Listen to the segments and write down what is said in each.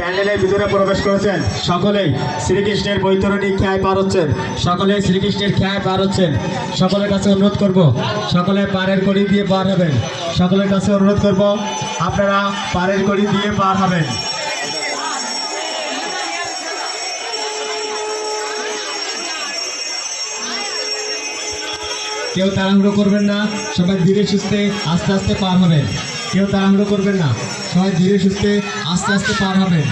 প্যান্ডেলের ভিতরে প্রবেশ করেছেন সকলেই শ্রীকৃষ্ণের বৈতরণী খেয়ায় পার হচ্ছেন। সকলে শ্রীকৃষ্ণের খেয়ায় পার হচ্ছেন। সকলের কাছে অনুরোধ করব, সকলে পারের কড়ি দিয়ে পার হবেন। সকলের কাছে অনুরোধ করব, আপনারা পারের কড়ি দিয়ে পার হবেন। কেউ তাড়াহুড়ো করবেন না, সবাই ধীরে সুস্থে আস্তে আস্তে পার হবেন। কেউ তাড়াহুড়ো করবেন না। সবাই ধীরে সুস্থে আস্তে আস্তে পার হবেন।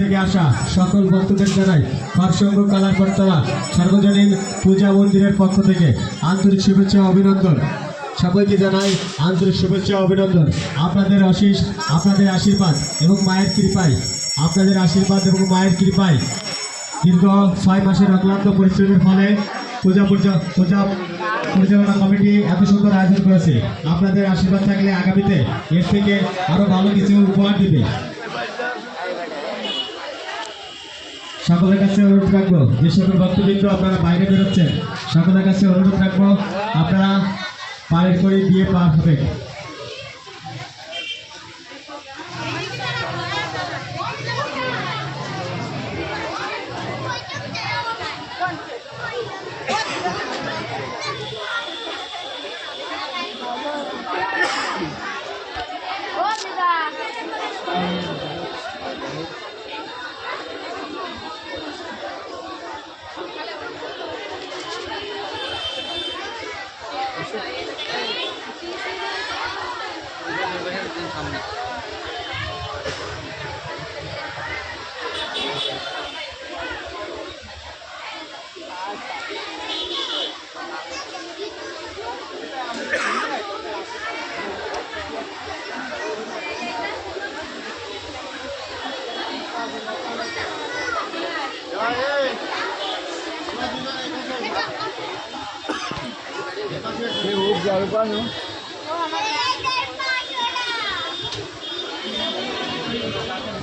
থেকে আসা সকল ভক্তদের জানাই হরসঙ্গ কালার কর্তারা সার্বজনীন পূজা মন্দিরের পক্ষ থেকে আন্তরিক শুভেচ্ছা অভিনন্দন। সবাইকে জানাই আন্তরিক শুভেচ্ছা অভিনন্দন। আপনাদের আশিস আপনাদের আশীর্বাদ এবং মায়ের কৃপায়, আপনাদের আশীর্বাদ এবং মায়ের কৃপায় দীর্ঘ ছয় মাসের অক্লান্ত পরিশ্রমের ফলে পূজা পূজা পূজা পরিচালনা কমিটি এত সুন্দর আয়োজন করেছে। আপনাদের আশীর্বাদ থাকলে আগামীতে এর থেকে আরও ভালো কিছু উপহার দিবে। সকলের কাছে অনুরোধ রাখব, যে সকল ভক্তবৃন্দ আপনারা বাইরে বেরোচ্ছেন, সকলের কাছে অনুরোধ রাখব, আপনারা পায়ের করে দিয়ে পার হবেন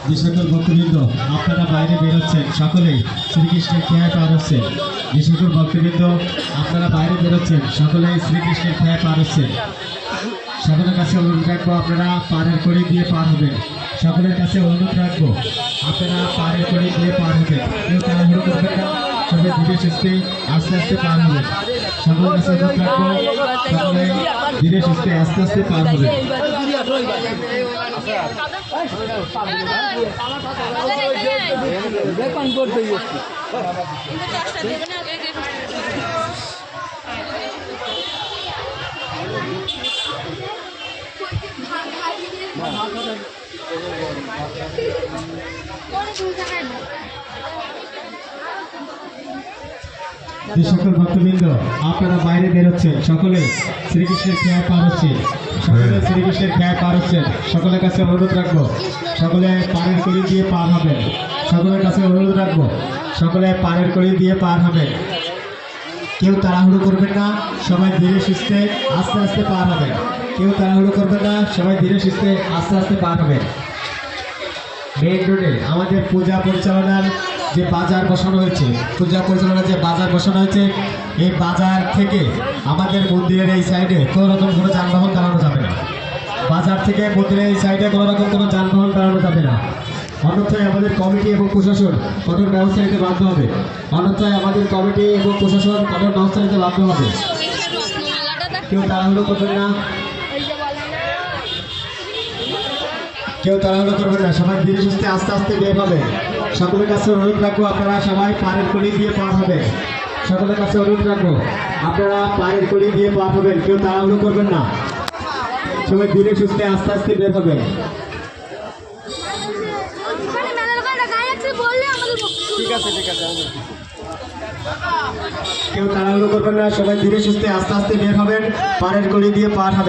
যে সকল ভক্তবৃন্দ, আপনারা বাইরে বেরোচ্ছেন, সকলেই শ্রীকৃষ্ণের খেয়ায় পার হচ্ছেন যে সকল ভক্তবৃন্দ, আপনারা বাইরে বেরোচ্ছেন, সকলেই শ্রীকৃষ্ণের খেয়ায় পার সকলের কাছে অনুরোধ রাখব, আপনারা পারের করে দিয়ে পার হবেন সকলের কাছে অনুরোধ রাখব, আপনারা পারের কড়ি দিয়ে পার হবেন কেউ তাড়াহুড়ো করবেন না, সবাই ধীরে সুস্থে আস্তে আস্তে পার হবেন সকলের কাছে অনুরোধ রাখব, সকলে ধীরে সুস্থে আস্তে আস্তে পার হবেন সকল ভক্তবৃন্দ, আপনারা বাইরে বেরোচ্ছেন সকলে শ্রীকৃষ্ণের খেয়ায় পার হচ্ছে। সকলে শ্রীকৃষ্ণের খেয়ায় পার হচ্ছেন। সকলের কাছে অনুরোধ রাখব, সকলে পাড়ের কড়ি দিয়ে পার হবেন। সকলের কাছে অনুরোধ রাখব, সকলে পাড়ের কড়ি দিয়ে পার হবেন। কেউ তাড়াহুড়ো করবেন না, সবাই ধীরে সুস্থে আস্তে আস্তে পার হবেন। কেউ তাড়াহুড়ো করবেন না, সবাই ধীরে সুস্থে আস্তে আস্তে পার হবেন। মেইন রোডে আমাদের পূজা পরিচালনার যে বাজার বসানো হয়েছে, পূজা পরিচালনার যে বাজার বসানো হয়েছে, এই বাজার থেকে আমাদের মন্দিরের এই সাইডে কোনো রকম কোনো যানবাহন দাঁড়ানো যাবে না। বাজার থেকে মন্দিরের এই সাইডে কোনো রকম কোনো যানবাহন দাঁড়ানো যাবে না। অন্যথায় আমাদের কমিটি এবং প্রশাসন কঠোর ব্যবস্থা নিতে বাধ্য হবে। অন্যথায় আমাদের কমিটি এবং প্রশাসন কঠোর ব্যবস্থা নিতে বাধ্য হবে। কেউ তাড়াহুড়ো করবেন না। কেউ তাড়াহুড়ো করবেন না সবাই ধীরে সুস্থে আস্তে আস্তে বের হবে। সকলের কাছে অনুরোধ রাখব আপনারা সবাই পায়ের কড়ি দিয়ে পার হবে। সকলের কাছে অনুরোধ রাখব আপনারা পায়ের কড়ি দিয়ে পার হবেন কেউ তাড়াহুড়ো করবেন না। সবাই ধীরে সুস্থে আস্তে আস্তে বের হবে। ঠিক আছে ঠিক আছে কেউ তাড়াহুড়ো করবেন না সবাই ধীরে সুস্থে আস্তে আস্তে বের হবেন পায়ের কড়ি দিয়ে পার হবে।